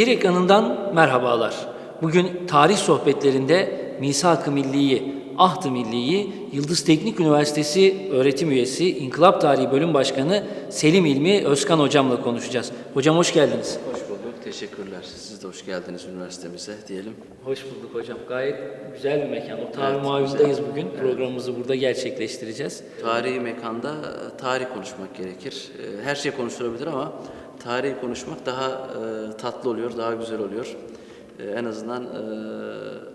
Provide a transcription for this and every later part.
Şehir ekranından merhabalar. Bugün tarih sohbetlerinde Misak-ı Milli'yi, Ahd-ı Milli'yi Yıldız Teknik Üniversitesi öğretim üyesi, İnkılap Tarihi Bölüm Başkanı Selim İlmi Özkan Hocam'la konuşacağız. Hocam hoş geldiniz. Hoş bulduk, teşekkürler. Siz de hoş geldiniz üniversitemize diyelim. Hoş bulduk hocam. Gayet güzel bir mekan. O Tarih Evet, Mavi'deyiz güzel. bugün. Programımızı burada gerçekleştireceğiz. Tarihi mekanda tarih konuşmak gerekir. E, Her şey konuşulabilir ama tarihi konuşmak daha e, tatlı oluyor, daha güzel oluyor. E, En azından e,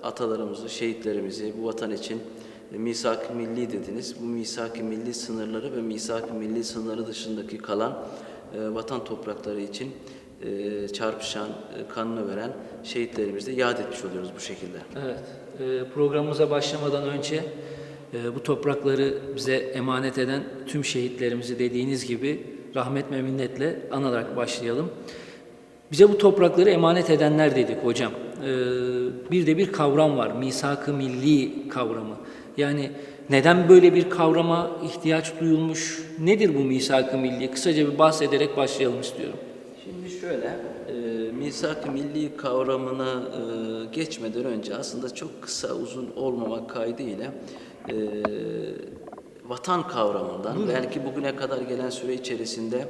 atalarımızı, şehitlerimizi bu vatan için e, misak-ı milli dediniz. Bu misak-ı milli sınırları ve misak-ı milli sınırları dışındaki kalan e, vatan toprakları için e, çarpışan, e, kanını veren şehitlerimizi de yad etmiş oluyoruz bu şekilde. Evet. e, Programımıza başlamadan önce e, bu toprakları bize emanet eden tüm şehitlerimizi dediğiniz gibi rahmet ve minnetle anarak başlayalım. Bize bu toprakları emanet edenler dedik hocam. E, Bir de bir kavram var. Misak-ı milli kavramı. Yani neden böyle bir kavrama ihtiyaç duyulmuş? Nedir bu misak-ı milli? Kısaca bir bahsederek başlayalım istiyorum. Şimdi şöyle, e, misak-ı milli kavramına e, geçmeden önce aslında çok kısa uzun olmamak kaydıyla e, vatan kavramından belki bugüne kadar gelen süre içerisinde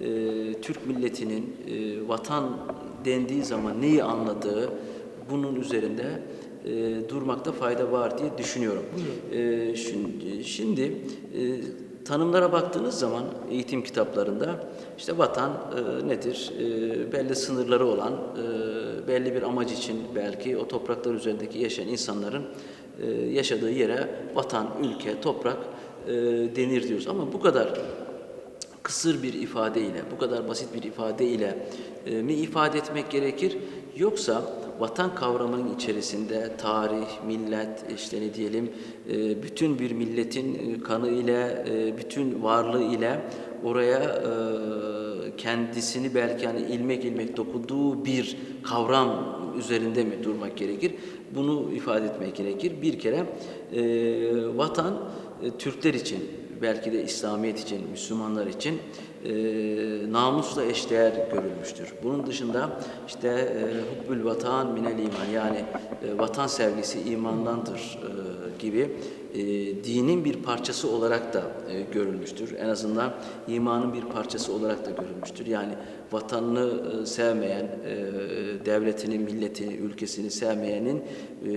e, Türk milletinin e, vatan dendiği zaman neyi anladığı bunun üzerinde e, durmakta fayda var diye düşünüyorum. E, şimdi şimdi e, tanımlara baktığınız zaman eğitim kitaplarında işte vatan e, nedir? E, belli sınırları olan, e, belli bir amaç için belki o topraklar üzerindeki yaşayan insanların e, yaşadığı yere vatan, ülke, toprak e, denir diyoruz. Ama bu kadar kısır bir ifadeyle, bu kadar basit bir ifadeyle e, mi ifade etmek gerekir? Yoksa vatan kavramının içerisinde tarih, millet, işte ne diyelim, e, bütün bir milletin e, kanı ile, e, bütün varlığı ile oraya e, kendisini belki hani ilmek ilmek dokunduğu bir kavram üzerinde mi durmak gerekir? Bunu ifade etmek gerekir. Bir kere e, vatan e, Türkler için belki de İslamiyet için, Müslümanlar için e, namusla eşdeğer görülmüştür. Bunun dışında işte e, hubbül vatan minel iman yani e, vatan sevgisi imandandır e, gibi e, dinin bir parçası olarak da e, görülmüştür. En azından imanın bir parçası olarak da görülmüştür. Yani vatanını e, sevmeyen, e, devletini, milletini, ülkesini sevmeyenin e,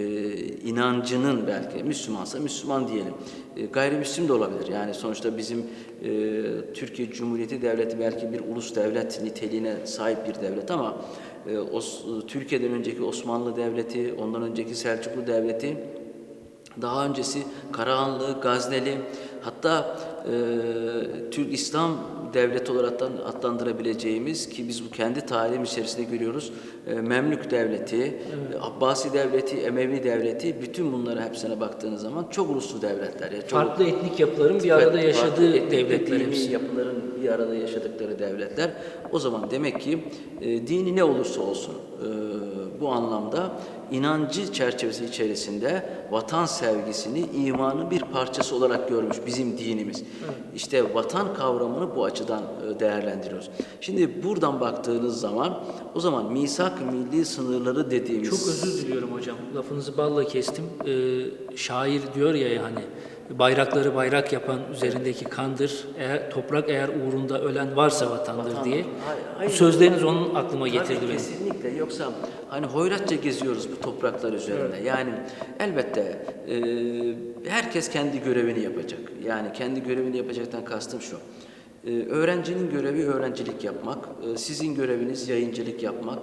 inancının belki Müslümansa Müslüman diyelim. E, gayrimüslim de olabilir. Yani sonuçta bizim e, Türkiye Cumhuriyeti Devleti belki bir ulus devlet niteliğine sahip bir devlet ama e, Os, Türkiye'den önceki Osmanlı Devleti, ondan önceki Selçuklu Devleti daha öncesi Karahanlı, Gazneli, hatta e, Türk İslam devleti olarak adlandırabileceğimiz ki biz bu kendi tarihimiz içerisinde görüyoruz. E, Memlük devleti, e, Abbasi devleti, Emevi devleti, bütün bunlara hepsine baktığınız zaman çok uluslu devletler. Yani çok, Farklı etnik yapıların bir arada yaşadığı devletler hepsi. yapıların bir arada yaşadıkları devletler. O zaman demek ki e, dini ne olursa olsun e, bu anlamda inancı çerçevesi içerisinde vatan sevgisini imanın bir parçası olarak görmüş bizim dinimiz. İşte vatan kavramını bu açıdan e, değerlendiriyoruz. Şimdi buradan baktığınız zaman o zaman misak milli sınırları dediğimiz Çok özür diliyorum hocam. Lafınızı balla kestim. Ee, şair diyor ya yani bayrakları bayrak yapan üzerindeki kandır. Eğer toprak eğer uğrunda ölen varsa vatandır diye. Hayır, Bu hayır. sözleriniz onun aklıma getirdi Tabii beni. kesinlikle. Yoksa hani hoyratça geziyoruz bu topraklar üzerinde. Yani elbette e, herkes kendi görevini yapacak. Yani kendi görevini yapacaktan kastım şu. E, öğrencinin görevi öğrencilik yapmak, e, sizin göreviniz yayıncılık yapmak,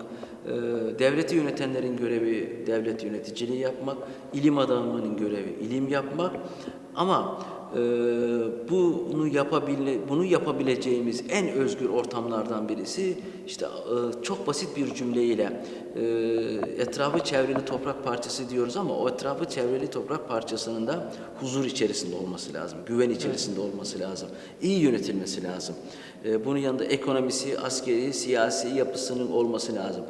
e, devleti yönetenlerin görevi devlet yöneticiliği yapmak, ilim adamının görevi ilim yapmak. Ama e, bunu yapabile bunu yapabileceğimiz en özgür ortamlardan birisi işte e, çok basit bir cümleyle e, etrafı çevreli toprak parçası diyoruz ama o etrafı çevreli toprak parçasının da huzur içerisinde olması lazım, güven içerisinde olması lazım, iyi yönetilmesi lazım. E, bunun yanında ekonomisi, askeri, siyasi yapısının olması lazım.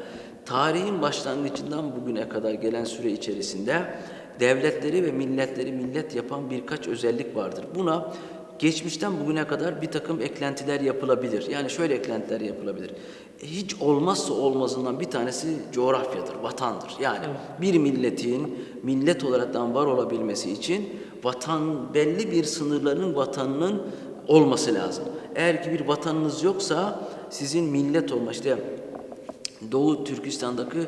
Tarihin başlangıcından bugüne kadar gelen süre içerisinde devletleri ve milletleri millet yapan birkaç özellik vardır. Buna geçmişten bugüne kadar bir takım eklentiler yapılabilir. Yani şöyle eklentiler yapılabilir. Hiç olmazsa olmazından bir tanesi coğrafyadır, vatandır. Yani bir milletin millet olaraktan var olabilmesi için vatan belli bir sınırların vatanının olması lazım. Eğer ki bir vatanınız yoksa sizin millet olma işte Doğu Türkistan'daki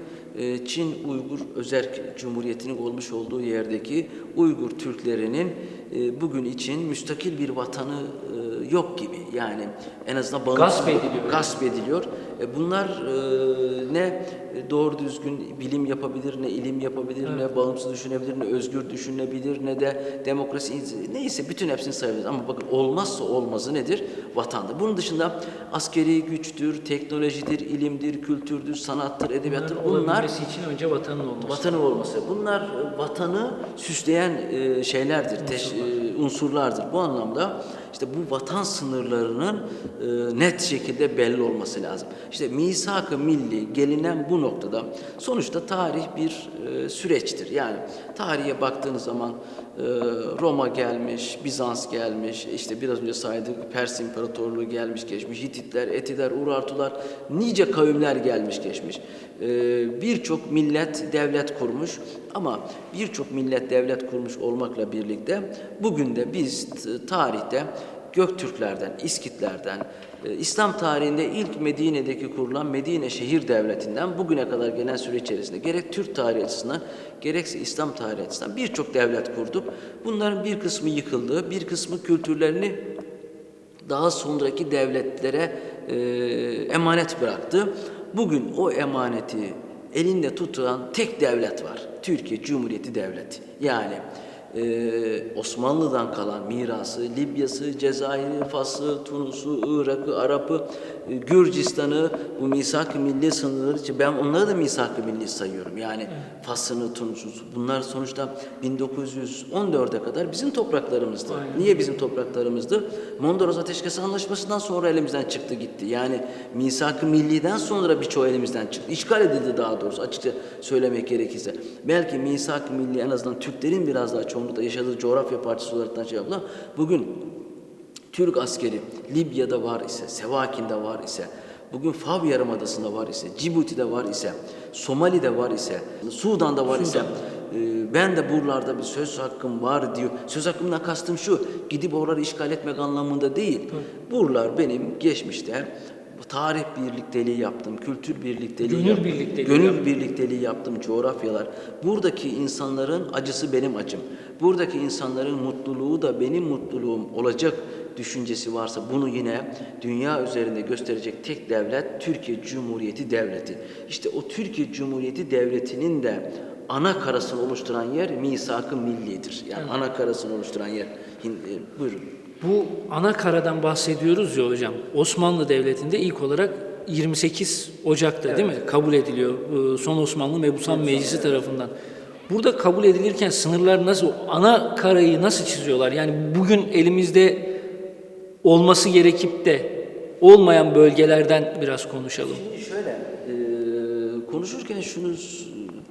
Çin Uygur Özerk Cumhuriyeti'nin olmuş olduğu yerdeki Uygur Türklerinin e, bugün için müstakil bir vatanı e, yok gibi. Yani en azından bağımsız- Gasp ediliyor. Gasp ediliyor. E, Bunlar e, ne doğru düzgün bilim yapabilir, ne ilim yapabilir, ne bağımsız düşünebilir, ne özgür düşünebilir, ne de demokrasi neyse bütün hepsini sayabiliriz. Ama bakın olmazsa olmazı nedir? Vatandır. Bunun dışında askeri güçtür, teknolojidir, ilimdir, kültürdür, sanattır, edebiyattır. Bunlar olabilmesi için önce vatanın olması. vatanı olması. Bunlar e, vatanı süsleyen e, şeylerdir, teş- e, unsurlardır. Bu anlamda işte bu vatan sınırlarının e, net şekilde belli olması lazım. İşte misak-ı milli gelinen bu noktada sonuçta tarih bir e, süreçtir. Yani tarihe baktığınız zaman e, Roma gelmiş, Bizans gelmiş, işte biraz önce saydık Pers İmparatorluğu gelmiş geçmiş, Hititler, Etiler, Urartular, nice kavimler gelmiş geçmiş. E, birçok millet devlet kurmuş ama birçok millet devlet kurmuş olmakla birlikte bugün de biz tarihte Göktürklerden, İskitlerden, e, İslam tarihinde ilk Medine'deki kurulan Medine şehir devletinden bugüne kadar gelen süre içerisinde gerek Türk tarihi açısından gerekse İslam tarihi açısından birçok devlet kurduk. Bunların bir kısmı yıkıldı, bir kısmı kültürlerini daha sonraki devletlere e, emanet bıraktı. Bugün o emaneti elinde tutulan tek devlet var. Türkiye Cumhuriyeti Devleti. Yani e, Osmanlı'dan kalan mirası, Libya'sı, Cezayir'i, Fas'ı, Tunus'u, Irak'ı, Arap'ı, e, Gürcistan'ı, bu misak-ı milli sınırları için ben onları da misak-ı milli sayıyorum. Yani Fas'ını, Tunus'u bunlar sonuçta 1914'e kadar bizim topraklarımızdı. Niye bizim topraklarımızdı? Mondros Ateşkes Anlaşması'ndan sonra elimizden çıktı gitti. Yani misak-ı milliden sonra birçoğu elimizden çıktı. İşgal edildi daha doğrusu açıkça söylemek gerekirse. Belki misak-ı milli en azından Türklerin biraz daha çoğunlukla yaşadığı coğrafya parçası olarak şey yapılan bugün Türk askeri Libya'da var ise, Sevakin'de var ise, bugün Fav Yarımadası'nda var ise, Cibuti'de var ise, Somali'de var ise, Sudan'da var ise, e, ben de buralarda bir söz hakkım var diyor. Söz hakkımdan kastım şu, gidip oraları işgal etmek anlamında değil. Buralar benim geçmişte tarih birlikteliği yaptım, kültür birlikteliği Gönül yaptım, birlikteliği gönül yaptım. birlikteliği yaptım coğrafyalar. Buradaki insanların acısı benim acım. Buradaki insanların mutluluğu da benim mutluluğum olacak düşüncesi varsa bunu yine dünya üzerinde gösterecek tek devlet Türkiye Cumhuriyeti Devleti. İşte o Türkiye Cumhuriyeti Devleti'nin de ana karasını oluşturan yer misak-ı millidir. Yani ana karasını oluşturan yer. E, Buyurun. Bu ana karadan bahsediyoruz ya hocam. Osmanlı Devleti'nde ilk olarak 28 Ocak'ta değil mi? Kabul ediliyor. Ee, Son Osmanlı Mebusan Meclisi tarafından. Burada kabul edilirken sınırlar nasıl, ana karayı nasıl çiziyorlar? Yani bugün elimizde olması gerekip de olmayan bölgelerden biraz konuşalım. Şimdi şöyle, e, konuşurken şunu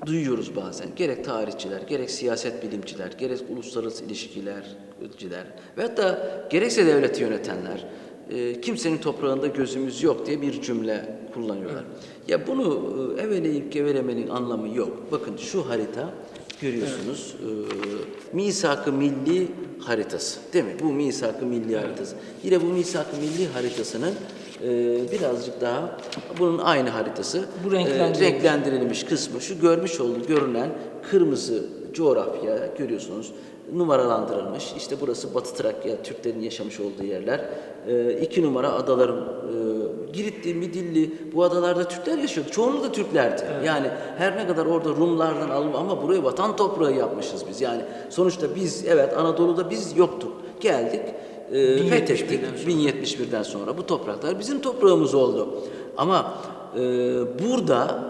duyuyoruz bazen. Gerek tarihçiler, gerek siyaset bilimciler, gerek uluslararası ilişkilerciler ve hatta gerekse devleti yönetenler e, kimsenin toprağında gözümüz yok diye bir cümle kullanıyorlar. Ya bunu e, eveleyip gevelemenin anlamı yok. Bakın şu harita görüyorsunuz. E, misak-ı milli haritası değil mi? Bu misak-ı milli haritası. Yine bu misak-ı milli haritasının e, birazcık daha bunun aynı haritası. Bu renklendirilmiş. E, renklendirilmiş kısmı şu görmüş olduğu görünen kırmızı coğrafya görüyorsunuz numaralandırılmış. İşte burası Batı Trakya, Türklerin yaşamış olduğu yerler. E, iki numara adaların e, Giritli, Midilli bu adalarda Türkler yaşıyordu. Çoğunluğu da Türklerdi. Yani her ne kadar orada Rumlardan alınma ama burayı vatan toprağı yapmışız biz. Yani sonuçta biz evet Anadolu'da biz yoktuk. Geldik. E, fethettik 1071'den sonra bu topraklar bizim toprağımız oldu. Ama e, burada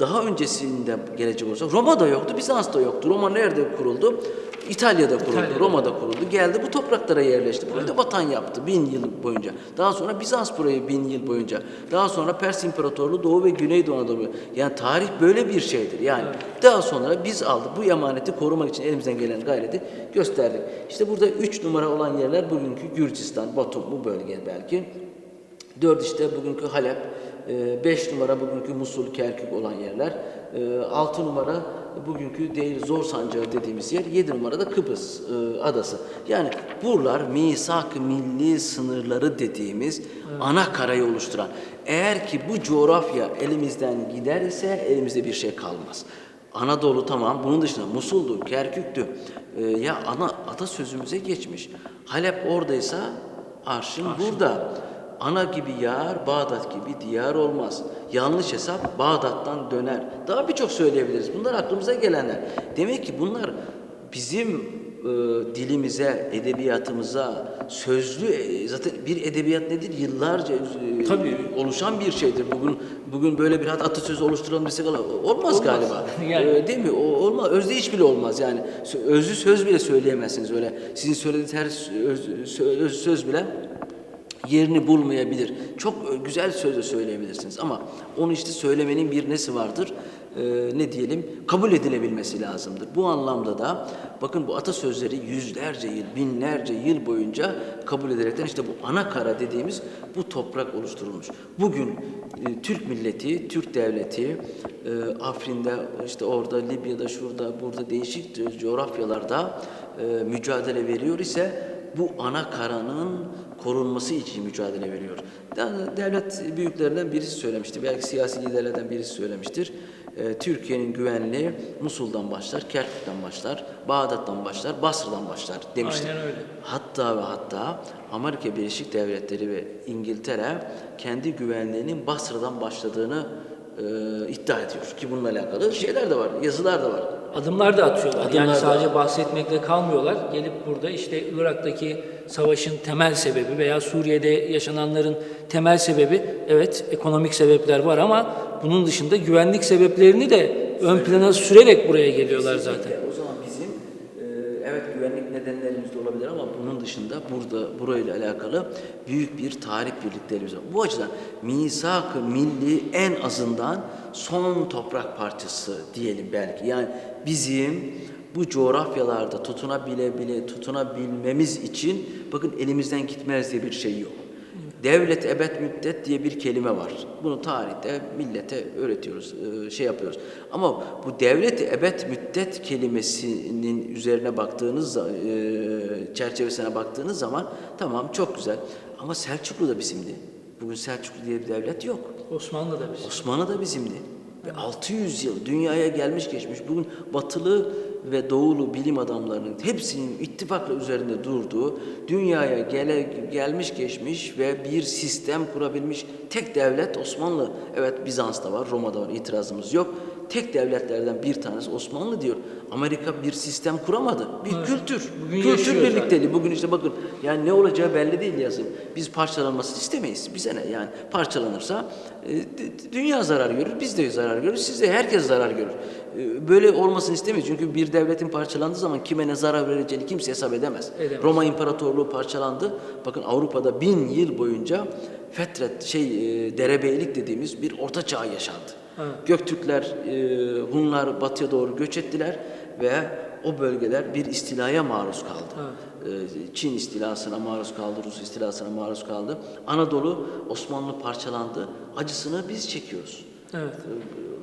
daha öncesinde gelecek olursak Roma'da yoktu, Bizans'ta yoktu. Roma nerede kuruldu? İtalya'da kuruldu, İtalya'da. Roma'da kuruldu. Geldi bu topraklara yerleşti. Burayı da vatan yaptı bin yıl boyunca. Daha sonra Bizans burayı bin yıl boyunca. Daha sonra Pers İmparatorluğu Doğu ve Güneydoğu Anadolu. Yani tarih böyle bir şeydir. Yani daha sonra biz aldık bu emaneti korumak için elimizden gelen gayreti gösterdik. İşte burada üç numara olan yerler bugünkü Gürcistan, Batum bu bölge belki. Dört işte bugünkü Halep, e, beş numara bugünkü Musul, Kerkük olan yerler, e, altı numara bugünkü değil Zor Sancağı dediğimiz yer, yedi numara da Kıbrıs e, adası. Yani buralar misak milli sınırları dediğimiz ana karayı oluşturan. Eğer ki bu coğrafya elimizden gider ise elimizde bir şey kalmaz. Anadolu tamam. Bunun dışında Musul'du, Kerkük'tü. E, ya ana atasözümüze geçmiş. Halep oradaysa arşın burada. Ana gibi yar, Bağdat gibi diyar olmaz. Yanlış hesap Bağdat'tan döner. Daha birçok söyleyebiliriz. Bunlar aklımıza gelenler. Demek ki bunlar bizim e, dilimize, edebiyatımıza, sözlü e, zaten bir edebiyat nedir? Yıllarca e, Tabii. oluşan bir şeydir. Bugün bugün böyle bir hat atasözü oluşturalım desek olmaz, olmaz galiba. Yani. E, değil mi? O olmaz. Özdeyiş bile olmaz yani. Sö- Özlü söz bile söyleyemezsiniz öyle. Sizin söylediğiniz her öz, sö- öz söz bile yerini bulmayabilir. Çok e, güzel söz de söyleyebilirsiniz ama onu işte söylemenin bir nesi vardır? Ee, ne diyelim? Kabul edilebilmesi lazımdır. Bu anlamda da bakın bu atasözleri yüzlerce yıl, binlerce yıl boyunca kabul ederekten işte bu ana kara dediğimiz bu toprak oluşturulmuş. Bugün e, Türk milleti, Türk devleti e, Afrin'de işte orada Libya'da şurada burada değişik co- coğrafyalarda e, mücadele veriyor ise bu ana karanın korunması için mücadele veriyor. Yani devlet büyüklerinden birisi söylemişti, belki siyasi liderlerden birisi söylemiştir. Ee, Türkiye'nin güvenliği Musul'dan başlar, Kerkük'ten başlar, Bağdat'tan başlar, Basra'dan başlar demiştir. Aynen öyle. Hatta ve hatta Amerika Birleşik Devletleri ve İngiltere kendi güvenliğinin Basra'dan başladığını e, iddia ediyor. Ki bununla alakalı şeyler de var, yazılar da var. Adımlar da atıyorlar. Adımlar yani da- sadece bahsetmekle kalmıyorlar. Gelip burada işte Irak'taki savaşın temel sebebi veya Suriye'de yaşananların temel sebebi evet ekonomik sebepler var ama bunun dışında güvenlik sebeplerini de ön plana sürerek buraya geliyorlar zaten. Kesinlikle. O zaman bizim e, evet güvenlik nedenlerimiz de olabilir ama bunun dışında burada burayla alakalı büyük bir tarih birliklerimiz var. Bu açıdan misak-ı milli en azından son toprak parçası diyelim belki. Yani bizim bu coğrafyalarda tutunabile bile tutunabilmemiz için bakın elimizden gitmez diye bir şey yok. Devlet ebed müddet diye bir kelime var. Bunu tarihte millete öğretiyoruz, e, şey yapıyoruz. Ama bu devlet ebed müddet kelimesinin üzerine baktığınız, e, çerçevesine baktığınız zaman tamam çok güzel. Ama Selçuklu da bizimdi. Bugün Selçuklu diye bir devlet yok. Osmanlı da bizim. Osmanlı da bizimdi. Ve 600 yıl dünyaya gelmiş geçmiş. Bugün batılı ve doğulu bilim adamlarının hepsinin ittifakla üzerinde durduğu, dünyaya gele, gelmiş geçmiş ve bir sistem kurabilmiş tek devlet Osmanlı. Evet Bizans'ta var, Roma'da var, itirazımız yok. Tek devletlerden bir tanesi Osmanlı diyor. Amerika bir sistem kuramadı. Bir kültür. Bugün kültür yaşıyor birlikte zaten. Değil. Bugün işte bakın yani ne olacağı belli değil yazın. Biz parçalanmasını istemeyiz. Bize ne yani parçalanırsa e, dünya zarar görür, biz de zarar görürüz, siz de herkes zarar görür. E, Böyle olmasını istemeyiz çünkü bir devletin parçalandığı zaman kime ne zarar vereceğini kimse hesap edemez. Edemez. Roma İmparatorluğu parçalandı. Bakın Avrupa'da bin yıl boyunca fetret şey e, derebeylik dediğimiz bir orta çağ yaşandı. Göktürkler, e, Hunlar batıya doğru göç ettiler ve o bölgeler bir istilaya maruz kaldı. Ee, Çin istilasına maruz kaldı, Rus istilasına maruz kaldı. Anadolu, Osmanlı parçalandı. Acısını biz çekiyoruz. Evet.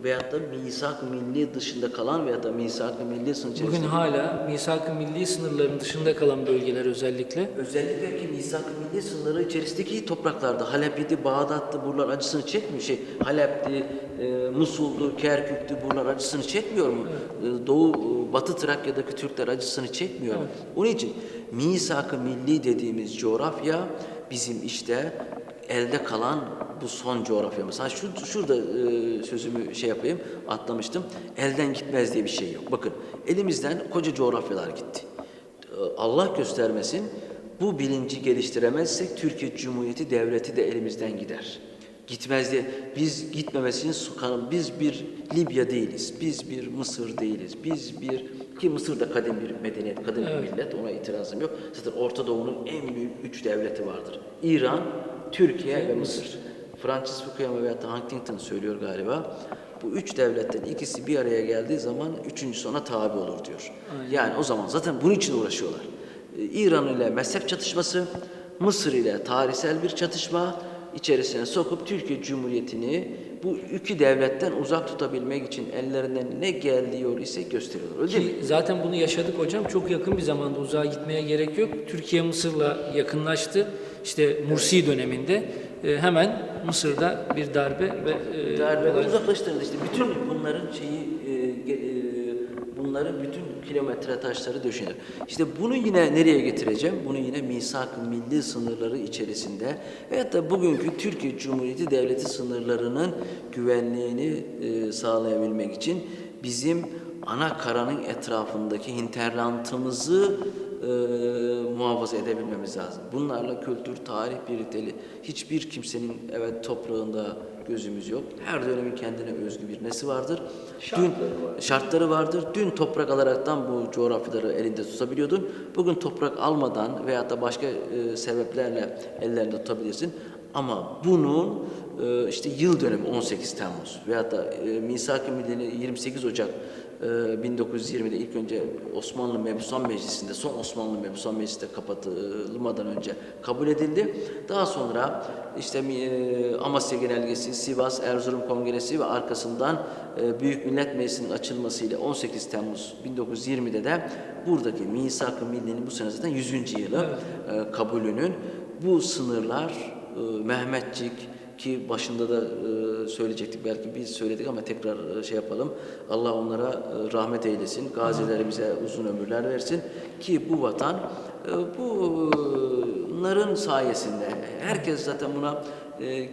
Veyahut da misak-ı milli dışında kalan veyahut da misak-ı milli sınır Bugün içerisinde. hala misak-ı milli sınırların dışında kalan bölgeler özellikle Özellikle ki misak-ı milli sınırları içerisindeki topraklarda Halep'ti, Bağdat'tı buralar acısını çekmiyor. Şey, Halep'ti, e, Musul'du, Kerkük'tü buralar acısını çekmiyor mu? E, Doğu, e, Batı Trakya'daki Türkler acısını çekmiyor mu? Onun için misak-ı milli dediğimiz coğrafya bizim işte elde kalan bu son coğrafyamız. Ha şu, şurada e, sözümü şey yapayım, atlamıştım. Elden gitmez diye bir şey yok. Bakın elimizden koca coğrafyalar gitti. Allah göstermesin bu bilinci geliştiremezsek Türkiye Cumhuriyeti Devleti de elimizden gider. Gitmez diye biz gitmemesinin sokanı biz bir Libya değiliz, biz bir Mısır değiliz, biz bir Ki Mısır da kadim bir medeniyet, kadim bir millet. Ona itirazım yok. Zaten Orta Doğu'nun en büyük üç devleti vardır. İran, Türkiye ve Mısır. Francis Fukuyama veya da Huntington söylüyor galiba. Bu üç devletten ikisi bir araya geldiği zaman üçüncüsü ona tabi olur diyor. Yani o zaman zaten bunun için uğraşıyorlar. Ee, İran ile mezhep çatışması, Mısır ile tarihsel bir çatışma içerisine sokup Türkiye Cumhuriyeti'ni bu iki devletten uzak tutabilmek için ellerinden ne geliyor ise gösteriyorlar. Öyle değil mi? Zaten bunu yaşadık hocam. Çok yakın bir zamanda uzağa gitmeye gerek yok. Türkiye Mısır'la yakınlaştı. İşte Mursi döneminde hemen Mısır'da bir darbe ve e, olay- uzaklaştırıldı işte bütün bunların şeyi e, e, bunların bütün kilometre taşları döşenir. İşte bunu yine nereye getireceğim? Bunu yine misak milli sınırları içerisinde veyahut da bugünkü Türkiye Cumhuriyeti Devleti sınırlarının güvenliğini e, sağlayabilmek için bizim ana karanın etrafındaki hinterlandımızı e, muhafaza edebilmemiz lazım. Bunlarla kültür, tarih birlikteliği hiçbir kimsenin evet toprağında gözümüz yok. Her dönemin kendine özgü bir nesi vardır. Dün şartları vardır. Dün toprak alaraktan bu coğrafyaları elinde tutabiliyordun. Bugün toprak almadan veyahut da başka e, sebeplerle ellerinde tutabilirsin. Ama bunun e, işte yıl dönümü 18 Temmuz veyahut da e, Misak-ı Milli'nin 28 Ocak 1920'de ilk önce Osmanlı Mebusan Meclisi'nde, son Osmanlı Mebusan Meclisi'nde kapatılmadan önce kabul edildi. Daha sonra işte e, Amasya Genelgesi, Sivas, Erzurum Kongresi ve arkasından e, Büyük Millet Meclisi'nin açılmasıyla 18 Temmuz 1920'de de buradaki Misak-ı Milli'nin bu sene zaten 100. yılı e, kabulünün bu sınırlar Mehmetçik ki başında da e, söyleyecektik belki biz söyledik ama tekrar e, şey yapalım. Allah onlara e, rahmet eylesin. Gazilerimize uzun ömürler versin ki bu vatan bunların sayesinde herkes zaten buna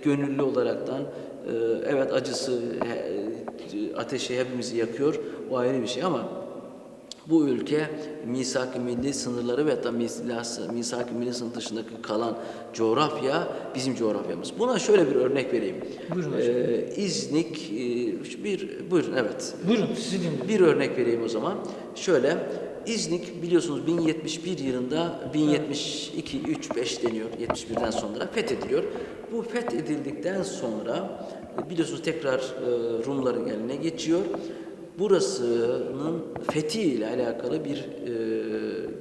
gönüllü olaraktan evet acısı ateşi hepimizi yakıyor. O ayrı bir şey ama bu ülke misak-ı milli sınırları ve hatta mis- misak-ı milli sınır dışındaki kalan coğrafya bizim coğrafyamız. Buna şöyle bir örnek vereyim. Buyurun hocam. Ee, İznik e, bir buyurun evet. Buyurun sizi dinliyorum. Bir örnek vereyim o zaman. Şöyle İznik biliyorsunuz 1071 yılında 1072 3 5 deniyor 71'den sonra fethediliyor. Bu fethedildikten sonra e, biliyorsunuz tekrar e, Rumların eline geçiyor. Burasının fethi ile alakalı bir e,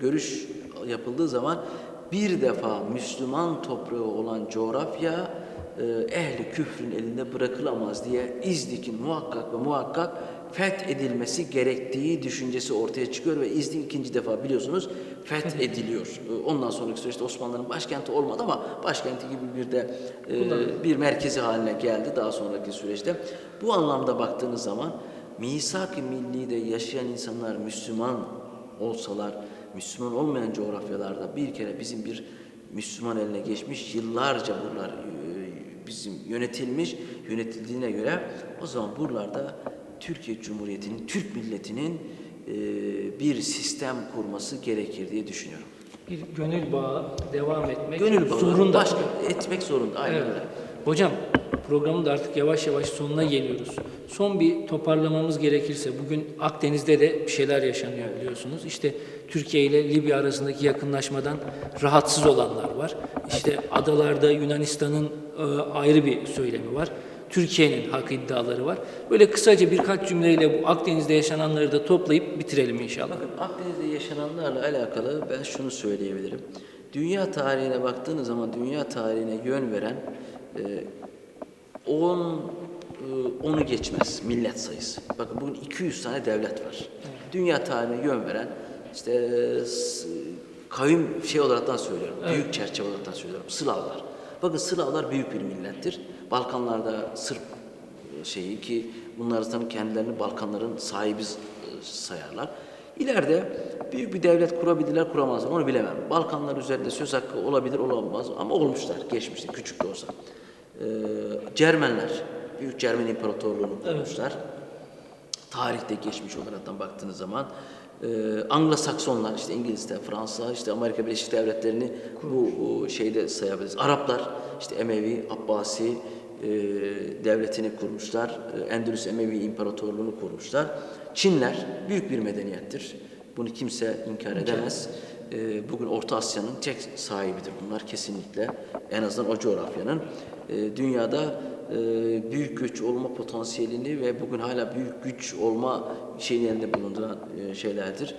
görüş yapıldığı zaman bir defa Müslüman toprağı olan coğrafya e, ehli küfrün elinde bırakılamaz diye İznik'in muhakkak ve muhakkak fethedilmesi gerektiği düşüncesi ortaya çıkıyor ve İznik ikinci defa biliyorsunuz fethediliyor. E, Ondan sonraki süreçte Osmanlı'nın başkenti olmadı ama başkenti gibi bir de e, bir merkezi haline geldi daha sonraki süreçte. Bu anlamda baktığınız zaman misak-ı milli'de yaşayan insanlar Müslüman olsalar, Müslüman olmayan coğrafyalarda bir kere bizim bir Müslüman eline geçmiş, yıllarca buralar e, bizim yönetilmiş, yönetildiğine göre o zaman buralarda Türkiye Cumhuriyeti'nin, Türk milletinin e, bir sistem kurması gerekir diye düşünüyorum. Bir gönül bağı devam etmek Gönül bağı, zorunda. başka etmek zorunda. Aynen Evet. öyle. Hocam programın da artık yavaş yavaş sonuna geliyoruz. Son bir toparlamamız gerekirse bugün Akdeniz'de de bir şeyler yaşanıyor biliyorsunuz. İşte Türkiye ile Libya arasındaki yakınlaşmadan rahatsız olanlar var. İşte adalarda Yunanistan'ın e, ayrı bir söylemi var. Türkiye'nin hak iddiaları var. Böyle kısaca birkaç cümleyle bu Akdeniz'de yaşananları da toplayıp bitirelim inşallah. Bakın Akdeniz'de yaşananlarla alakalı ben şunu söyleyebilirim. Dünya tarihine baktığınız zaman dünya tarihine yön veren 10 onu geçmez millet sayısı. Bakın bugün 200 tane devlet var. Dünya tarihine yön veren işte e, kavim şey olaraktan söylüyorum. Büyük çerçeve olaraktan söylüyorum. Slavlar. Bakın Slavlar büyük bir millettir. Balkanlarda Sırp şeyi ki bunlar zaten kendilerini Balkanların sahibi e, sayarlar. İleride büyük bir devlet kurabilirler, kuramazlar. Onu bilemem. Balkanlar üzerinde söz hakkı olabilir, olamaz ama olmuşlar geçmişte, küçük de olsa. Ee, Cermenler, Büyük Cermen İmparatorluğu'nu kurmuşlar. Tarihte geçmiş olaraktan baktığınız zaman e, Anglo-Saksonlar, işte İngilizler, Fransa, işte Amerika Birleşik Devletleri'ni bu o, şeyde sayabiliriz. Araplar, işte Emevi, Abbasi, e, devletini kurmuşlar. E, Endülüs Emevi İmparatorluğunu kurmuşlar. Çinler büyük bir medeniyettir. Bunu kimse inkar edemez. E, bugün Orta Asya'nın tek sahibidir bunlar kesinlikle. En azından o coğrafyanın. E, dünyada e, büyük güç olma potansiyelini ve bugün hala büyük güç olma şeylerinde bulunduran e, şeylerdir.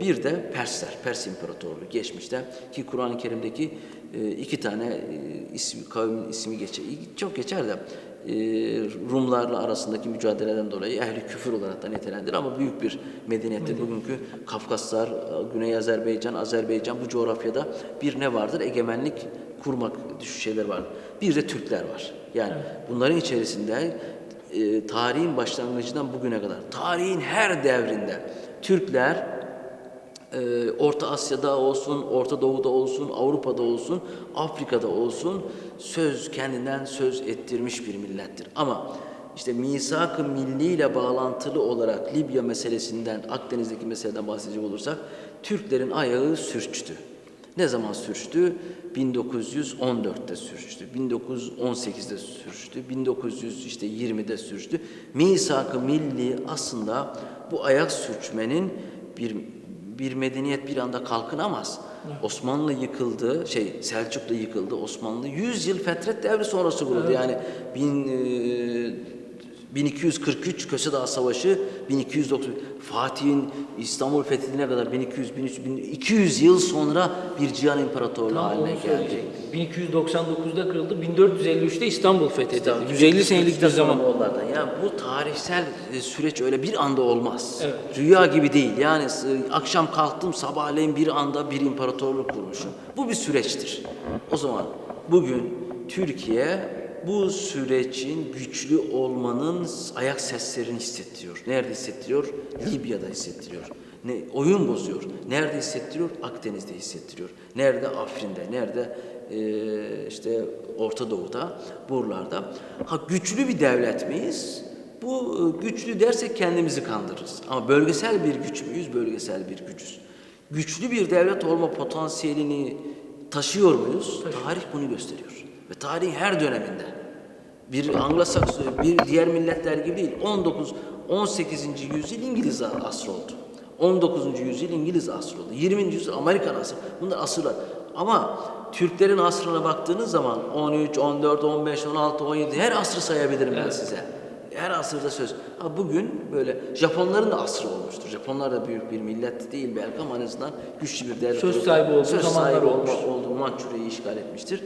Bir de Persler, Pers İmparatorluğu geçmişte ki Kur'an-ı Kerim'deki iki tane ismi, kavmin ismi geçer, çok geçer de e, Rumlarla arasındaki mücadeleden dolayı ehli küfür olarak da nitelendir ama büyük bir medeniyettir. Bugünkü Kafkaslar, Güney Azerbaycan, Azerbaycan bu coğrafyada bir ne vardır? Egemenlik kurmak şeyler var. Bir de Türkler var. Yani bunların içerisinde e, tarihin başlangıcından bugüne kadar, tarihin her devrinde Türkler e, Orta Asya'da olsun, Orta Doğu'da olsun, Avrupa'da olsun, Afrika'da olsun söz kendinden söz ettirmiş bir millettir. Ama işte misak-ı milli ile bağlantılı olarak Libya meselesinden, Akdeniz'deki meseleden bahsedecek olursak Türklerin ayağı sürçtü. Ne zaman sürçtü? 1914'te sürçtü, 1918'de sürçtü, 1920'de sürçtü. Misak-ı milli aslında bu ayak sürçmenin bir bir medeniyet bir anda kalkınamaz. Osmanlı yıkıldı, şey Selçuklu yıkıldı, Osmanlı 100 yıl fetret devri sonrası kuruldu. Yani bin, e, 1243 Köse Savaşı, 1290 Fatih'in İstanbul fethine kadar 1200 1300 1200 yıl sonra bir cihan imparatorluğu Tam haline söyleyecektim. 1299'da kırıldı, 1453'te İstanbul fethedildi. İstanbul- 150 senelik bir zaman. Moğollardan. Yani bu tarihsel e, süreç öyle bir anda olmaz. Evet. Rüya gibi değil. Yani e, akşam kalktım sabahleyin bir anda bir imparatorluk kurmuşum. Bu bir süreçtir. O zaman bugün Türkiye bu sürecin güçlü olmanın ayak seslerini hissettiriyor. Nerede hissettiriyor? Libya'da hissettiriyor. Ne, oyun bozuyor. Nerede hissettiriyor? Akdeniz'de hissettiriyor. Nerede? Afrin'de. Nerede? Ee, işte Orta Doğu'da, buralarda. Ha güçlü bir devlet miyiz? Bu e, güçlü dersek kendimizi kandırırız. Ama bölgesel bir güç müyüz? Bölgesel bir gücüz. Güçlü bir devlet olma potansiyelini taşıyor muyuz? Tarih bunu gösteriyor. Ve tarihin her döneminde bir Anglo-Sakson, bir diğer milletler gibi değil. 19, 18. yüzyıl İngiliz asrı oldu. 19. yüzyıl İngiliz asrı oldu. 20. yüzyıl Amerikan asrı. Bunlar asırlar. Ama Türklerin asrına baktığınız zaman 13, 14, 15, 16, 17 her asrı sayabilirim ben size. Her asırda söz. Ha bugün böyle Japonların da asrı olmuştur. Japonlar da büyük bir millet değil belki ama en azından güçlü bir devlet. Söz sahibi olduğu söz sahibi olmuş. olduğu Mançurya'yı işgal etmiştir.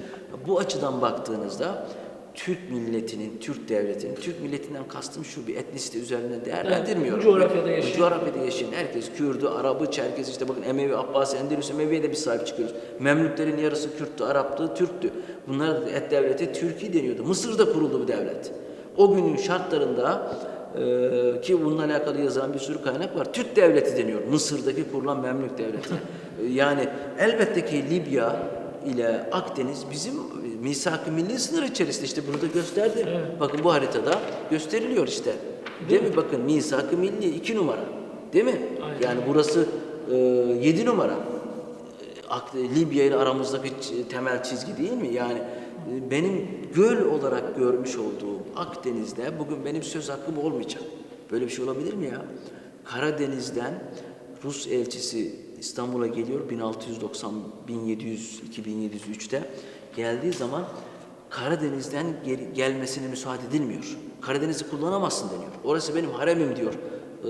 Bu açıdan baktığınızda Türk milletinin, Türk devletinin, Türk milletinden kastım şu bir etnisite üzerinden değerlendirmiyorum. bu coğrafyada Bu yaşayan- coğrafyada yaşayan herkes Kürdü, Arabı, Çerkez işte bakın Emevi, Abbasi, Endülüs Emevi'ye de bir sahip çıkıyoruz. Memlüklerin yarısı Kürttü, Arap'tı, Türktü. Bunlar da et devleti Türkiye deniyordu. Mısır'da kuruldu bu devlet. O günün şartlarında e, ki bununla alakalı yazılan bir sürü kaynak var. Türk devleti deniyor. Mısır'daki kurulan Memlük devleti. E, yani elbette ki Libya ile Akdeniz bizim misak-ı milli sınır içerisinde işte bunu da gösterdi. Bakın bu haritada gösteriliyor işte. Değil mi? Bakın misak-ı milli iki numara. Değil mi? Aynen. Yani burası e, yedi numara. E, Libya ile aramızdaki temel çizgi değil mi? Yani benim göl olarak görmüş olduğum Akdeniz'de bugün benim söz hakkım olmayacak. Böyle bir şey olabilir mi ya? Karadeniz'den Rus elçisi İstanbul'a geliyor 1690 1700 2703'te geldiği zaman Karadeniz'den gel- gelmesine müsaade edilmiyor. Karadeniz'i kullanamazsın deniyor. Orası benim haremim diyor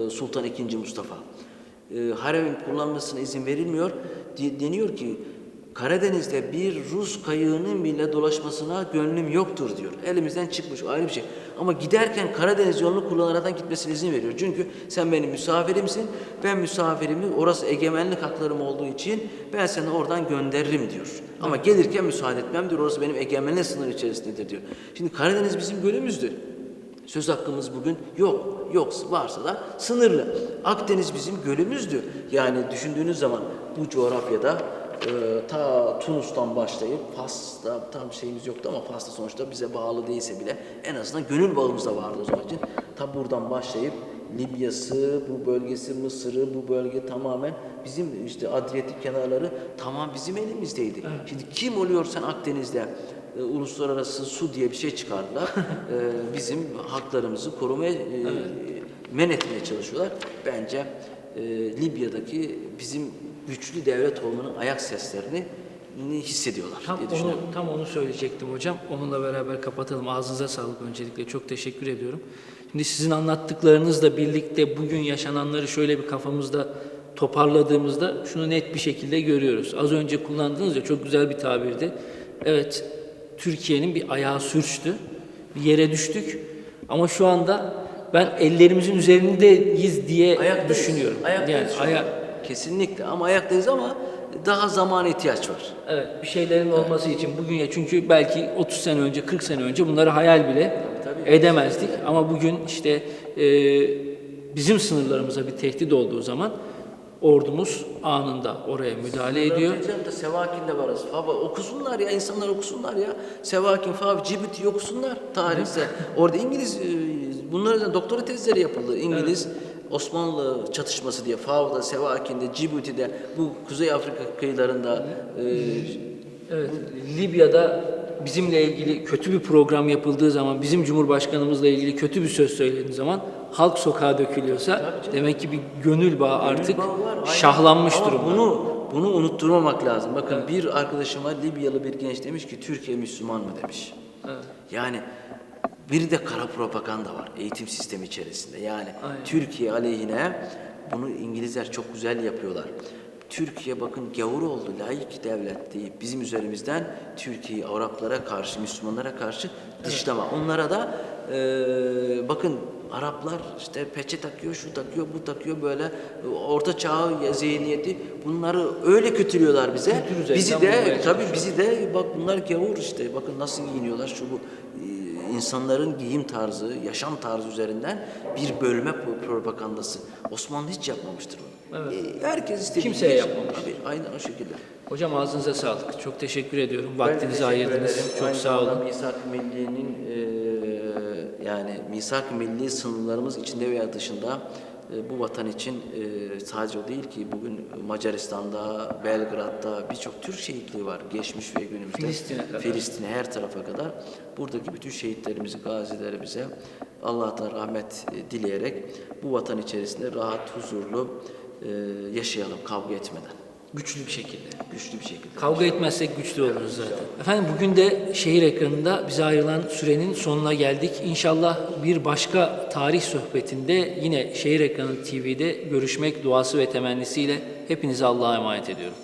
e, Sultan II. Mustafa. E, harem kullanmasına izin verilmiyor. Deniyor ki Karadeniz'de bir Rus kayığının bile dolaşmasına gönlüm yoktur diyor. Elimizden çıkmış ayrı bir şey. Ama giderken Karadeniz yolunu kullanarak gitmesine izin veriyor. Çünkü sen benim misafirimsin. Ben misafirimi orası egemenlik haklarım olduğu için ben seni oradan gönderirim diyor. Ama gelirken müsaade etmem diyor. Orası benim egemenlik sınırı içerisindedir diyor. Şimdi Karadeniz bizim gölümüzdür. Söz hakkımız bugün yok. Yok varsa da sınırlı. Akdeniz bizim gölümüzdü. Yani düşündüğünüz zaman bu coğrafyada e, ta Tunus'tan başlayıp Fas'ta tam şeyimiz yoktu ama Fas'ta sonuçta bize bağlı değilse bile en azından gönül bağımız da vardı o zaman için. Ta buradan başlayıp Libya'sı, bu bölgesi, Mısır'ı, bu bölge tamamen bizim işte Adriyatik kenarları tamam bizim elimizdeydi. Şimdi kim oluyor sen Akdeniz'de e, uluslararası su diye bir şey çıkardılar. E, bizim haklarımızı korumaya, e, men etmeye çalışıyorlar. Bence e, Libya'daki bizim güçlü devlet olmanın ayak seslerini hissediyorlar Tam diye onu, tam onu söyleyecektim hocam. Onunla beraber kapatalım. Ağzınıza sağlık öncelikle. Çok teşekkür ediyorum. Şimdi sizin anlattıklarınızla birlikte bugün yaşananları şöyle bir kafamızda toparladığımızda şunu net bir şekilde görüyoruz. Az önce kullandığınız ya çok güzel bir tabirdi. Evet, Türkiye'nin bir ayağı sürçtü. Bir yere düştük. Ama şu anda ben ellerimizin üzerindeyiz diye Ayaktayız. düşünüyorum. Ayaktayız yani aya- Kesinlikle ama ayaktayız ama daha zamana ihtiyaç var. Evet, bir şeylerin olması için bugün ya çünkü belki 30 sene önce, 40 sene önce bunları hayal bile Tabii. edemezdik. Ama bugün işte e, bizim sınırlarımıza bir tehdit olduğu zaman ordumuz anında oraya müdahale ediyor. Hocam da Sevakin'de varız. Baba okusunlar ya insanlar okusunlar ya. Sevakin, Fav, Cibuti okusunlar tarihte. Orada İngiliz e, bunların doktora tezleri yapıldı. İngiliz Osmanlı çatışması diye Fav'da, Sevakin'de, Cibuti'de bu Kuzey Afrika kıyılarında e, Evet, Libya'da bizimle ilgili kötü bir program yapıldığı zaman, bizim Cumhurbaşkanımızla ilgili kötü bir söz söylediği zaman halk sokağa dökülüyorsa demek ki bir gönül bağı artık Bağı var, şahlanmış Ama durumda. Bunu bunu unutturmamak lazım. Bakın bir arkadaşıma Libyalı bir genç demiş ki Türkiye Müslüman mı demiş. Yani bir de kara propaganda var eğitim sistemi içerisinde. Yani Aynen. Türkiye aleyhine bunu İngilizler çok güzel yapıyorlar. Türkiye bakın gavur oldu, layık devlet deyip bizim üzerimizden Türkiye'yi Araplara karşı, Müslümanlara karşı dışlama. Onlara da eee, bakın Araplar işte peçe takıyor, şu takıyor, bu takıyor böyle e, orta çağ zihniyeti bunları öyle kötülüyorlar bize. Bizi de tabii bizi de bak bunlar gavur işte bakın nasıl giyiniyorlar şu bu e, insanların giyim tarzı, yaşam tarzı üzerinden bir bölme pro- propagandası. Osmanlı hiç yapmamıştır bunu. E, herkes istediği Kimseye gibi- yapmamış. Tabii aynen o şekilde. Hocam ağzınıza sağlık. Çok teşekkür ediyorum. Vaktinizi teşekkür ayırdınız. ederim. Çok Aynı sağ olun. zamanda Misak-ı Milliye'nin e, yani Misak-ı Milli sınırlarımız içinde veya dışında bu vatan için e, sadece o değil ki bugün Macaristan'da, Belgrad'da birçok Türk şehitliği var geçmiş ve günümüzde. Filistin'e kadar. Filistin'e her tarafa kadar buradaki bütün şehitlerimizi, gazilerimize Allah'tan rahmet e, dileyerek bu vatan içerisinde rahat, huzurlu e, yaşayalım kavga etmeden. Güçlü bir şekilde. Güçlü bir şekilde. Kavga etmezsek güçlü oluruz zaten. Efendim bugün de şehir ekranında bize ayrılan sürenin sonuna geldik. İnşallah bir başka tarih sohbetinde yine şehir ekranı TV'de görüşmek duası ve temennisiyle hepinize Allah'a emanet ediyorum.